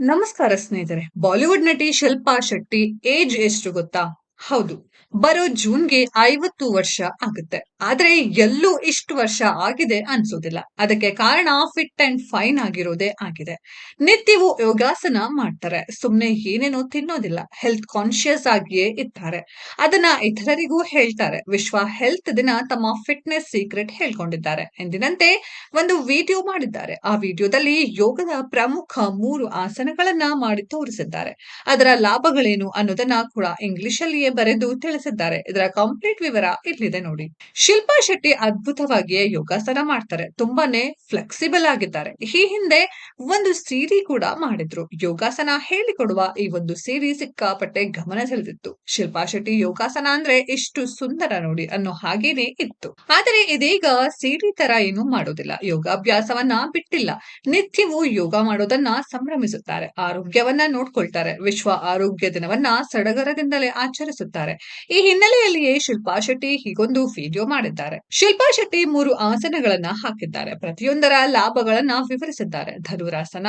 ನಮಸ್ಕಾರ ಸ್ನೇಹಿತರೆ. ಬಾಲಿವುಡ್ ನಟಿ ಶಿಲ್ಪಾ ಶೆಟ್ಟಿ ಏಜ್ ಎಷ್ಟು ಗೊತ್ತಾ? ಹೌದು. ಬರೋ ಜೂನ್ಗೆ ಐವತ್ತು ವರ್ಷ ಆಗುತ್ತೆ. ಆದ್ರೆ ಎಲ್ಲೂ ಇಷ್ಟು ವರ್ಷ ಆಗಿದೆ ಅನ್ಸೋದಿಲ್ಲ. ಅದಕ್ಕೆ ಕಾರಣ ಫಿಟ್ ಅಂಡ್ ಫೈನ್ ಆಗಿರೋದೇ ಆಗಿದೆ. ನಿತ್ಯವೂ ಯೋಗಾಸನ ಮಾಡ್ತಾರೆ. ಸುಮ್ನೆ ಏನೇನೋ ತಿನ್ನೋದಿಲ್ಲ. ಹೆಲ್ತ್ ಕಾನ್ಶಿಯಸ್ ಆಗಿಯೇ ಇರ್ತಾರೆ. ಅದನ್ನ ಇತರರಿಗೂ ಹೇಳ್ತಾರೆ. ವಿಶ್ವ ಹೆಲ್ತ್ ದಿನ ತಮ್ಮ ಫಿಟ್ನೆಸ್ ಸೀಕ್ರೆಟ್ ಹೇಳ್ಕೊಂಡಿದ್ದಾರೆ. ಎಂದಿನಂತೆ ಒಂದು ವಿಡಿಯೋ ಮಾಡಿದ್ದಾರೆ. ಆ ವಿಡಿಯೋದಲ್ಲಿ ಯೋಗದ ಪ್ರಮುಖ ಮೂರು ಆಸನಗಳನ್ನ ಮಾಡಿ ತೋರಿಸಿದ್ದಾರೆ. ಅದರ ಲಾಭಗಳೇನು ಅನ್ನೋದನ್ನ ಕೂಡ ಇಂಗ್ಲಿಷ್ ಬರೆದು ತಿಳಿಸಿದ್ದಾರೆ. ಇದರ ಕಂಪ್ಲೀಟ್ ವಿವರ ಇಲ್ಲಿದೆ ನೋಡಿ. ಶಿಲ್ಪಾ ಶೆಟ್ಟಿ ಅದ್ಭುತವಾಗಿಯೇ ಯೋಗಾಸನ ಮಾಡ್ತಾರೆ. ತುಂಬಾನೇ ಫ್ಲೆಕ್ಸಿಬಲ್ ಆಗಿದ್ದಾರೆ. ಈ ಹಿಂದೆ ಒಂದು ಸೀರಿ ಕೂಡ ಮಾಡಿದ್ರು. ಯೋಗಾಸನ ಹೇಳಿಕೊಡುವ ಈ ಒಂದು ಸೀರಿ ಸಿಕ್ಕಾಪಟ್ಟೆ ಗಮನ ಸೆಳೆದಿತ್ತು. ಶಿಲ್ಪಾ ಶೆಟ್ಟಿ ಯೋಗಾಸನ ಅಂದ್ರೆ ಇಷ್ಟು ಸುಂದರ ನೋಡಿ ಅನ್ನೋ ಹಾಗೇನೆ ಇತ್ತು. ಆದರೆ ಇದೀಗ ಸೀರಿ ತರ ಏನು ಮಾಡೋದಿಲ್ಲ. ಯೋಗಾಭ್ಯಾಸವನ್ನ ಬಿಟ್ಟಿಲ್ಲ. ನಿತ್ಯವೂ ಯೋಗ ಮಾಡೋದನ್ನ ಸಂಭ್ರಮಿಸುತ್ತಾರೆ. ಆರೋಗ್ಯವನ್ನ ನೋಡ್ಕೊಳ್ತಾರೆ. ವಿಶ್ವ ಆರೋಗ್ಯ ದಿನವನ್ನ ಸಡಗರದಿಂದಲೇ ಆಚರಿಸುತ್ತಾರೆ ಈ ಹಿನ್ನೆಲೆಯಲ್ಲಿಯೇ ಶಿಲ್ಪಾ ಶೆಟ್ಟಿ ಹೀಗೊಂದು ವಿಡಿಯೋ ಮಾಡಿದ್ದಾರೆ. ಶಿಲ್ಪಾ ಶೆಟ್ಟಿ ಮೂರು ಆಸನಗಳನ್ನ ಹಾಕಿದ್ದಾರೆ. ಪ್ರತಿಯೊಂದರ ಲಾಭಗಳನ್ನ ವಿವರಿಸಿದ್ದಾರೆ. ಧನುರಾಸನ,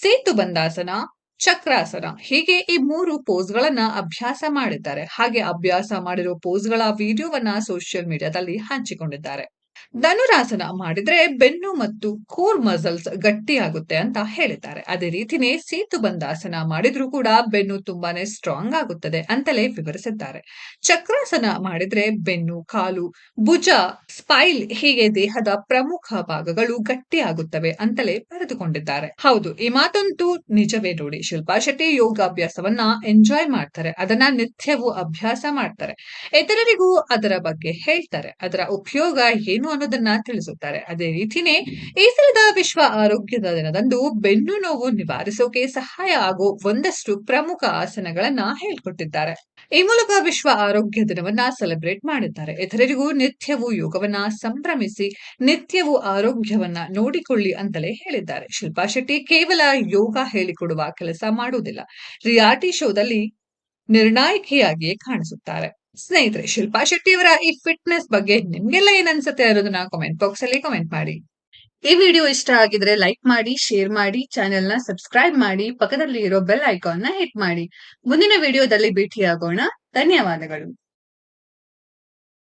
ಸೇತು ಬಂದಾಸನ, ಚಕ್ರಾಸನ ಹೀಗೆ ಈ ಮೂರು ಪೋಸ್ ಗಳನ್ನ ಅಭ್ಯಾಸ ಮಾಡಿದ್ದಾರೆ. ಹಾಗೆ ಅಭ್ಯಾಸ ಮಾಡಿರೋ ಪೋಸ್ಗಳ ವಿಡಿಯೋವನ್ನ ಸೋಷಿಯಲ್ ಮೀಡಿಯಾದಲ್ಲಿ ಹಂಚಿಕೊಂಡಿದ್ದಾರೆ. ಧನುರಾಸನ ಮಾಡಿದ್ರೆ ಬೆನ್ನು ಮತ್ತು ಕೋರ್ ಮಸಲ್ಸ್ ಗಟ್ಟಿಯಾಗುತ್ತೆ ಅಂತ ಹೇಳಿದ್ದಾರೆ. ಅದೇ ರೀತಿನೇ ಸೇತು ಬಂದಾಸನ ಮಾಡಿದ್ರೂ ಕೂಡ ಬೆನ್ನು ತುಂಬಾನೇ ಸ್ಟ್ರಾಂಗ್ ಆಗುತ್ತದೆ ಅಂತಲೇ ವಿವರಿಸಿದ್ದಾರೆ. ಚಕ್ರಾಸನ ಮಾಡಿದ್ರೆ ಬೆನ್ನು, ಕಾಲು, ಭುಜ ಸ್ಪೈಲ್ ಹೀಗೆ ದೇಹದ ಪ್ರಮುಖ ಭಾಗಗಳು ಗಟ್ಟಿಯಾಗುತ್ತವೆ ಅಂತಲೇ ಬರೆದುಕೊಂಡಿದ್ದಾರೆ. ಹೌದು, ಈ ಮಾತಂತೂ ನಿಜವೇ ನೋಡಿ. ಶಿಲ್ಪಾ ಶೆಟ್ಟಿ ಯೋಗಾಭ್ಯಾಸವನ್ನ ಎಂಜಾಯ್ ಮಾಡ್ತಾರೆ. ಅದನ್ನ ನಿತ್ಯವೂ ಅಭ್ಯಾಸ ಮಾಡ್ತಾರೆ. ಇತರರಿಗೂ ಅದರ ಬಗ್ಗೆ ಹೇಳ್ತಾರೆ. ಅದರ ಉಪಯೋಗ ಏನು ಅನ್ನೋದನ್ನ ತಿಳಿಸುತ್ತಾರೆ. ಅದೇ ರೀತಿನೇ ಈ ಸಲದ ವಿಶ್ವ ಆರೋಗ್ಯದ ದಿನದಂದು ಬೆನ್ನು ನೋವು ನಿವಾರಿಸೋಕೆ ಸಹಾಯ ಆಗೋ ಒಂದಷ್ಟು ಪ್ರಮುಖ ಆಸನಗಳನ್ನ ಹೇಳ್ಕೊಟ್ಟಿದ್ದಾರೆ. ಈ ಮೂಲಕ ವಿಶ್ವ ಆರೋಗ್ಯ ದಿನವನ್ನ ಸೆಲೆಬ್ರೇಟ್ ಮಾಡಿದ್ದಾರೆ. ಇತರರಿಗೂ ನಿತ್ಯವೂ ಯೋಗವನ್ನ ಸಂಭ್ರಮಿಸಿ ನಿತ್ಯವೂ ಆರೋಗ್ಯವನ್ನ ನೋಡಿಕೊಳ್ಳಿ ಅಂತಲೇ ಹೇಳಿದ್ದಾರೆ. ಶಿಲ್ಪಾ ಶೆಟ್ಟಿ ಕೇವಲ ಯೋಗ ಹೇಳಿಕೊಡುವ ಕೆಲಸ ಮಾಡುವುದಿಲ್ಲ. ರಿಯಾಲಿಟಿ ಶೋದಲ್ಲಿ ನಿರ್ಣಾಯಕಿಯಾಗಿಯೇ ಕಾಣಿಸುತ್ತಾರೆ. ಸ್ನೇಹಿತರೆ, ಶಿಲ್ಪಾ ಶೆಟ್ಟಿ ಅವರ ಈ ಫಿಟ್ನೆಸ್ ಬಗ್ಗೆ ನಿಮ್ಗೆಲ್ಲ ಏನ್ ಅನ್ಸುತ್ತೆ ಅನ್ನೋದನ್ನ ಕಾಮೆಂಟ್ ಬಾಕ್ಸ್ ಅಲ್ಲಿ ಕಾಮೆಂಟ್ ಮಾಡಿ. ಈ ವಿಡಿಯೋ ಇಷ್ಟ ಆಗಿದ್ರೆ ಲೈಕ್ ಮಾಡಿ ಶೇರ್ ಮಾಡಿ ಚಾನೆಲ್ನ ಸಬ್ಸ್ಕ್ರೈಬ್ ಮಾಡಿ ಪಕ್ಕದಲ್ಲಿ ಇರೋ ಬೆಲ್ ಐಕಾನ್ನ ಹಿಟ್ ಮಾಡಿ. ಮುಂದಿನ ವಿಡಿಯೋದಲ್ಲಿ ಭೇಟಿಯಾಗೋಣ. ಧನ್ಯವಾದಗಳು.